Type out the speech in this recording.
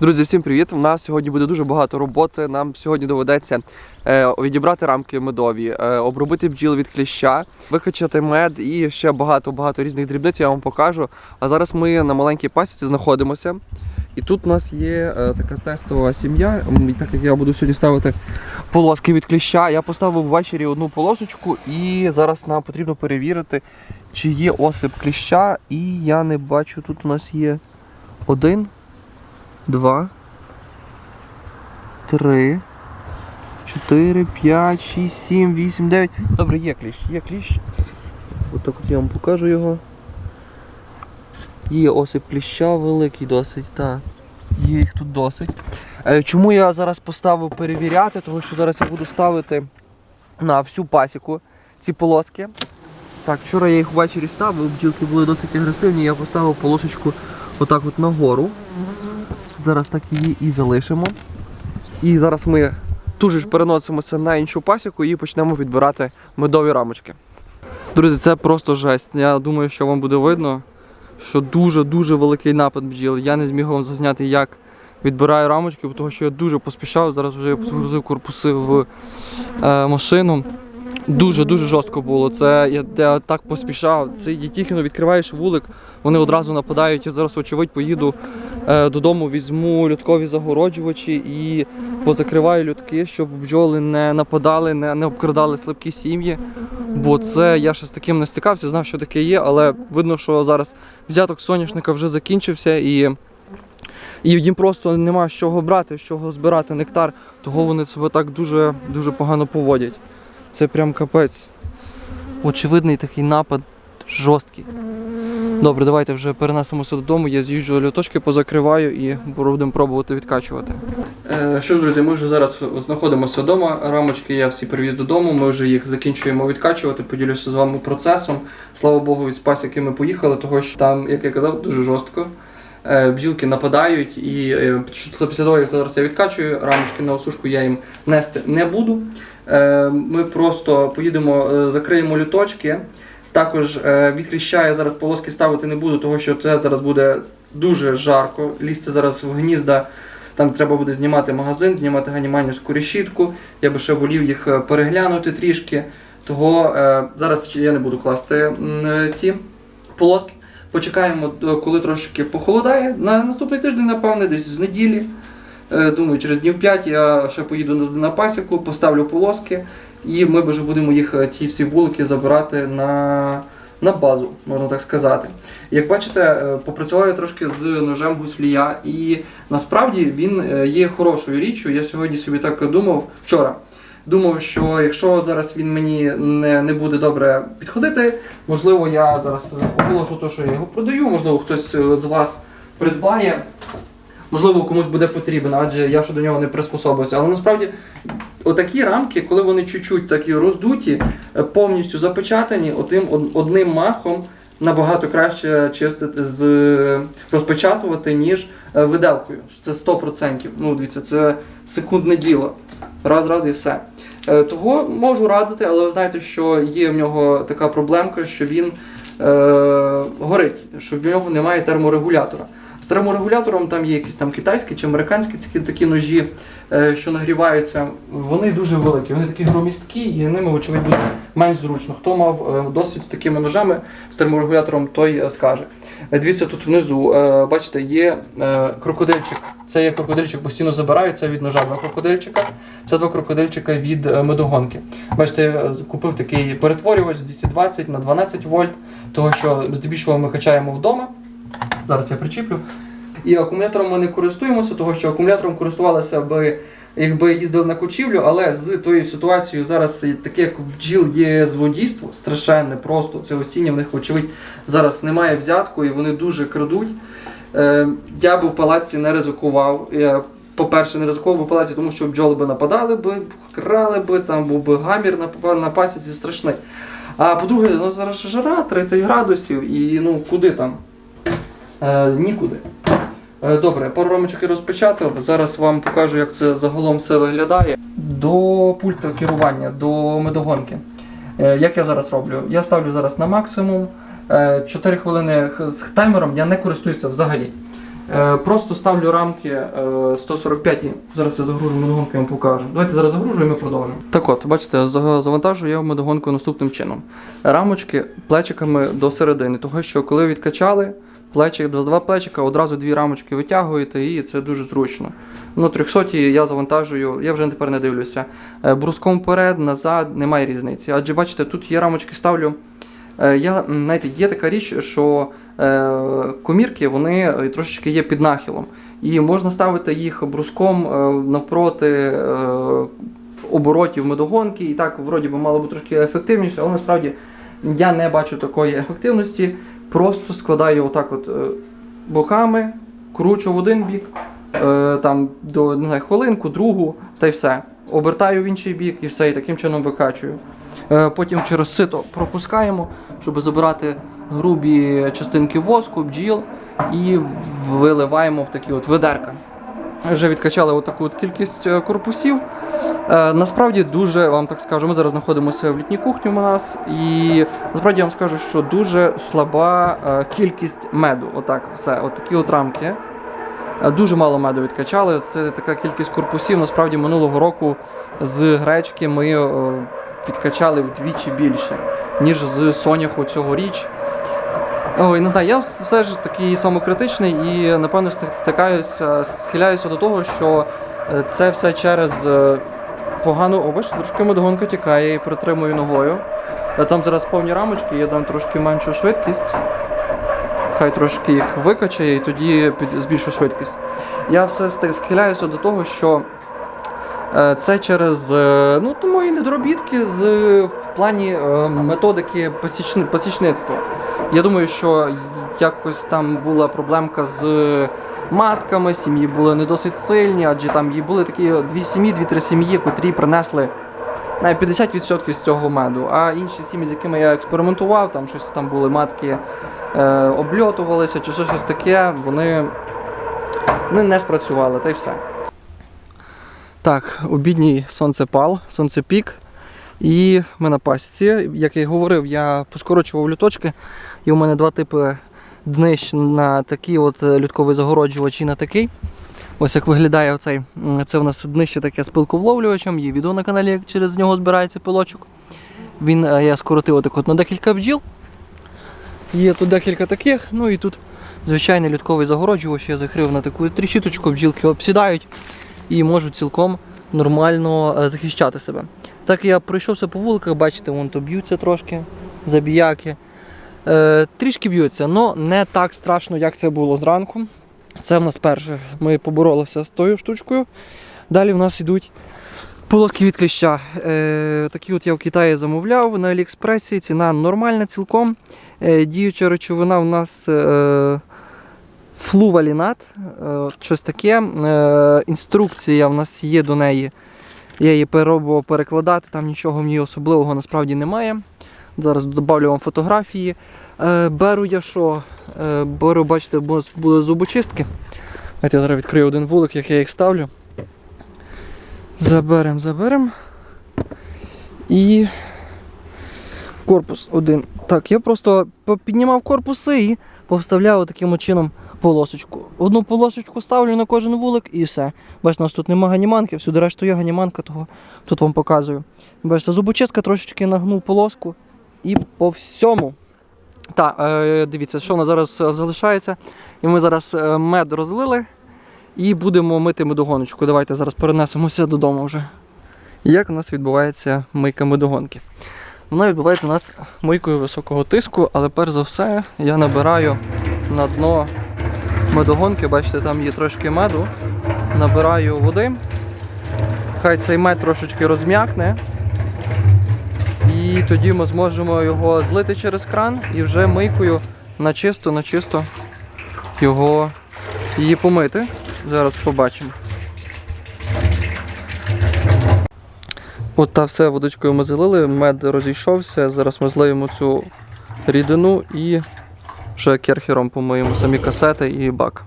Друзі, всім привіт! У нас сьогодні буде дуже багато роботи. Нам сьогодні доведеться е, відібрати рамки медові, е, обробити бджіл від кліща, викачати мед і ще багато-багато різних дрібниць. Я вам покажу. А зараз ми на маленькій пасіці знаходимося. І тут у нас є е, така тестова сім'я. І так як я буду сьогодні ставити полоски від кліща, я поставив ввечері одну полосочку, і зараз нам потрібно перевірити, чи є осип кліща. І я не бачу, тут у нас є один два, три, чотири, п'ять, шість, сім, вісім, дев'ять. Добре, є кліщ, є кліщ. От так от я вам покажу його. Є осип кліща великий досить, так. Є їх тут досить. Е, Чому я зараз поставив перевіряти? Тому що зараз я буду ставити на всю пасіку ці полоски. Так, вчора я їх ввечері ставив, бджілки були досить агресивні, я поставив полосочку отак от нагору. Зараз так її і залишимо. І зараз ми тут же ж переносимося на іншу пасіку і почнемо відбирати медові рамочки. Друзі, це просто жесть. Я думаю, що вам буде видно, що дуже-дуже великий напад бджіл. Я не зміг вам зазняти, як відбираю рамочки, того що я дуже поспішав. Зараз вже погрузив корпуси в е, машину. Дуже-дуже жорстко було. Це я, я так поспішав. Це тільки відкриваєш вулик, вони одразу нападають. Я зараз, очевидь, поїду е, додому, візьму льоткові загороджувачі і позакриваю льотки, щоб бджоли не нападали, не, не обкрадали слабкі сім'ї. Бо це я ще з таким не стикався, знав, що таке є, але видно, що зараз взяток соняшника вже закінчився і. І їм просто нема з чого брати, з чого збирати нектар, того вони себе так дуже, дуже погано поводять. Це прям капець. Очевидний такий напад жорсткий. Добре, давайте вже перенесемося додому. Я з'їжджу льоточки, позакриваю і будемо пробувати відкачувати. Е, що ж, друзі, ми вже зараз знаходимося вдома. Рамочки я всі привіз додому. Ми вже їх закінчуємо відкачувати. Поділюся з вами процесом. Слава Богу, від пасіки ми поїхали, того що там, як я казав, дуже жорстко. Е, Бджілки нападають, і е, після того, як зараз я відкачую, рамочки на осушку я їм нести не буду. Е, Ми просто поїдемо, закриємо люточки. Також е, від кліща я зараз полоски ставити не буду, тому що це зараз буде дуже жарко. Лізти зараз в гнізда. Там треба буде знімати магазин, знімати ганіманівську решітку. Я би ще волів їх е, переглянути трішки. Того е, зараз я не буду класти ці полоски. Почекаємо, коли трошки похолодає. На наступний тиждень, напевне, десь з неділі. Думаю, через днів 5 я ще поїду на пасіку, поставлю полоски, і ми вже будемо їх е, ті всі вулики забирати на, на базу, можна так сказати. Як бачите, е, попрацював я трошки з ножем гуслія, і насправді він е, є хорошою річчю. Я сьогодні собі так думав вчора. Думав, що якщо зараз він мені не, не буде добре підходити, можливо, я зараз оголошу те, що я його продаю, можливо, хтось з вас придбає. Можливо, комусь буде потрібен, адже я ще до нього не приспособився. Але насправді отакі рамки, коли вони чуть-чуть такі роздуті, е, повністю запечатані, отим одним махом набагато краще чистити з розпечатувати, ніж е, виделкою. Це 100%. Ну, дивіться, це секундне діло. Раз, раз і все. Е, Того можу радити, але ви знаєте, що є в нього така проблемка, що він е, горить, що в нього немає терморегулятора. Терморегулятором там є якісь там китайські чи американські такі ножі, е, що нагріваються. Вони дуже великі, вони такі громісткі і ними, вочевидь, буде менш зручно. Хто мав е, досвід з такими ножами, з терморегулятором, той е, скаже. Дивіться, тут внизу, бачите, є крокодильчик. Це є крокодильчик, постійно забираю, це від ножа два крокодильчика. Це два крокодильчика від медогонки. Бачите, я купив такий перетворювач з 220 на 12 вольт, того що здебільшого ми качаємо вдома. Зараз я причіплю. І акумулятором ми не користуємося, того що акумулятором користувалися би, якби їздили на кочівлю, але з тою ситуацією зараз таке, як бджіл є злодійство, страшенне просто. Це осіння в них, вочевидь, зараз немає взятку і вони дуже крадуть. Е, я би в палаці не ризикував. Я, по-перше, не ризикував би в палаці, тому що бджоли би нападали би, крали би, там був би гамір на пасіці страшний. А по-друге, ну зараз жара 30 градусів і ну куди там? Е, нікуди. Е, Добре, пару рамочок я розпечатав. Зараз вам покажу, як це загалом все виглядає. До пульта керування, до медогонки. Е, Як я зараз роблю? Я ставлю зараз на максимум. 4 хвилини з таймером я не користуюся взагалі. Просто ставлю рамки е, 145. Зараз я загружу медогонку, я вам покажу. Давайте зараз загружу і ми продовжимо. Так от, бачите, за- завантажую я медогонку наступним чином. Рамочки плечиками до середини, того що коли відкачали, плечик, два плечика, одразу дві рамочки витягуєте, і це дуже зручно. Ну, 300 я завантажую, я вже тепер не дивлюся. Е, Бруском вперед, назад, немає різниці. Адже бачите, тут є рамочки ставлю. Е, Я, знаєте, є така річ, що е, комірки вони трошечки є під нахилом. І можна ставити їх бруском навпроти оборотів медогонки, і так вроді би мало бути трошки ефективніше, але насправді я не бачу такої ефективності. Просто складаю отак от е, боками, кручу в один бік, е, там до не знаю, хвилинку, другу, та й все. Обертаю в інший бік і все, і таким чином викачую. Е, Потім через сито пропускаємо, щоб забирати грубі частинки воску, бджіл і виливаємо в такі от ведерка. Вже відкачали отаку от кількість корпусів. Е, насправді дуже вам так скажу, ми зараз знаходимося в літній кухні у нас, і насправді я вам скажу, що дуже слаба е, кількість меду. Отак, все, от такі от рамки. Е, Дуже мало меду відкачали. Це така кількість корпусів. Насправді минулого року з гречки ми відкачали вдвічі більше, ніж з соняху цьогоріч. Ой, не знаю, я все ж такий самокритичний і напевно стикаюся, схиляюся до того, що це все через е, погану О, бачите, трошки медогонка тікає і притримую ногою. Е, Там зараз повні рамочки, я дам трошки меншу швидкість. Хай трошки їх викачає і тоді збільшу швидкість. Я все схиляюся до того, що е, це через е, ну, і недоробітки з, в плані е, методики пасічни, пасічництва. Я думаю, що якось там була проблемка з матками, сім'ї були не досить сильні, адже там були такі дві сім'ї, дві-три сім'ї, котрі принесли навіть 50% з цього меду. А інші сім'ї, з якими я експериментував, там щось там були матки е, обльотувалися чи щось таке, вони, вони не спрацювали, та й все. Так, обідній сонцепал, сонцепік. І ми на пасіці. Як я й говорив, я поскорочував люточки. І у мене два типи днищ на такий от е, лютковий загороджувач і на такий. Ось як виглядає оцей. Це у нас днище таке з пилковловлювачем, є відео на каналі, як через нього збирається пилочок. Він е, я скоротив отак от на декілька бджіл. Є тут декілька таких, ну і тут звичайний лютковий загороджувач, я закрив на таку тріщіточку, бджілки обсідають і можуть цілком нормально е, захищати себе. Так я пройшовся по вуликах, бачите, вон то б'ються трошки, забіяки. Е, трішки б'ються, але не так страшно, як це було зранку. Це в нас перше. Ми поборолися з тою штучкою. Далі в нас йдуть полоски від кліща. Е, такі от я в Китаї замовляв на Аліекспресі. Ціна нормальна цілком. Е, діюча речовина в нас е, флувалінат, е, щось таке. Е, інструкція в нас є до неї. Я її перебував перекладати, там нічого в ній особливого насправді немає. Зараз додавлю вам фотографії. Е, беру я що? Е, беру, бачите, бу- були зубочистки. Давайте я зараз відкрию один вулик, як я їх ставлю. Заберем, заберем. І корпус один. Так, я просто піднімав корпуси і повставляв таким чином полосочку. Одну полосочку ставлю на кожен вулик і все. Бачите, у нас тут нема ганіманки, всюди решту є ганіманка, того тут вам показую. Бачите, зубочистка трошечки нагнув полоску і по всьому. Так, е, дивіться, що у нас зараз е, залишається. І ми зараз е, мед розлили і будемо мити медогоночку. Давайте зараз перенесемося додому вже. Як у нас відбувається мийка медогонки? Вона відбувається у нас мийкою високого тиску, але перш за все я набираю на дно медогонки, бачите, там є трошки меду. Набираю води. Хай цей мед трошечки розм'якне. І тоді ми зможемо його злити через кран і вже мийкою на чисто, на чисто його її помити. Зараз побачимо. От та все водичкою ми залили, мед розійшовся. Зараз ми злиємо цю рідину і вже керхером помиємо самі касети і бак.